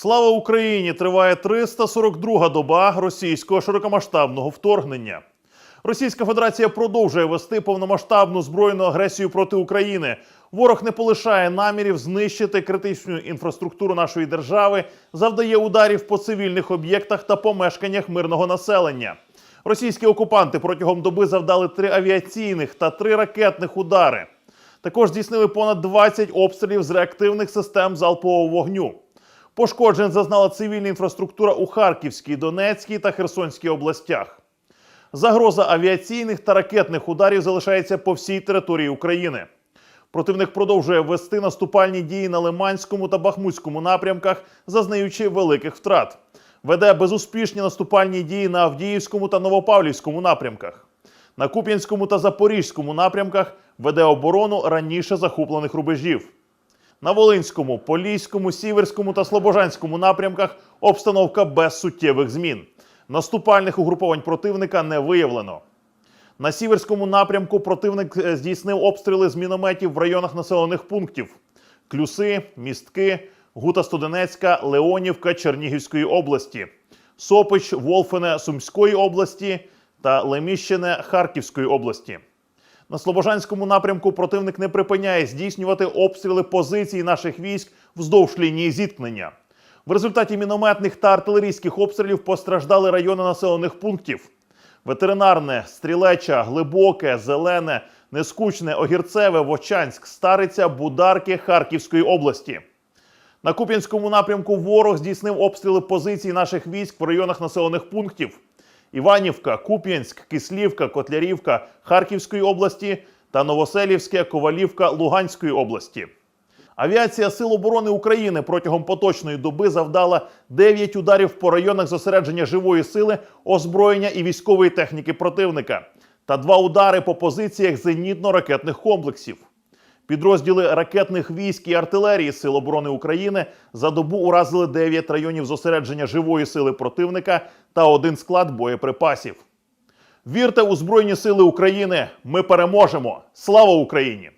Слава Україні! Триває 342-га доба російського широкомасштабного вторгнення. Російська Федерація продовжує вести повномасштабну збройну агресію проти України. Ворог не полишає намірів знищити критичну інфраструктуру нашої держави, завдає ударів по цивільних об'єктах та помешканнях мирного населення. Російські окупанти протягом доби завдали три авіаційних та три ракетних удари. Також здійснили понад 20 обстрілів з реактивних систем залпового вогню. Пошкоджень зазнала цивільна інфраструктура у Харківській, Донецькій та Херсонській областях. Загроза авіаційних та ракетних ударів залишається по всій території України. Противник продовжує вести наступальні дії на Лиманському та Бахмутському напрямках, зазнаючи великих втрат. Веде безуспішні наступальні дії на Авдіївському та Новопавлівському напрямках. На Куп'янському та Запорізькому напрямках веде оборону раніше захоплених рубежів. На Волинському, Поліському, Сіверському та Слобожанському напрямках обстановка без суттєвих змін. Наступальних угруповань противника не виявлено. На Сіверському напрямку противник е, здійснив обстріли з мінометів в районах населених пунктів: Клюси, Містки, Гута Студенецька, Леонівка Чернігівської області, Сопич, Волфене Сумської області та Леміщине Харківської області. На Слобожанському напрямку противник не припиняє здійснювати обстріли позицій наших військ вздовж лінії зіткнення. В результаті мінометних та артилерійських обстрілів постраждали райони населених пунктів: ветеринарне, стрілеча, глибоке, зелене, нескучне, огірцеве, Вочанськ, Стариця, Бударки Харківської області. На Куп'янському напрямку ворог здійснив обстріли позицій наших військ в районах населених пунктів: Іванівка, Куп'янськ, Кислівка, Котлярівка Харківської області та Новоселівське, Ковалівка Луганської області. Авіація Сил оборони України протягом поточної доби завдала 9 ударів по районах зосередження живої сили, озброєння і військової техніки противника та два удари по позиціях зенітно-ракетних комплексів. Підрозділи ракетних військ і артилерії Сил оборони України за добу уразили 9 районів зосередження живої сили противника та один склад боєприпасів. Вірте у Збройні Сили України! Ми переможемо! Слава Україні!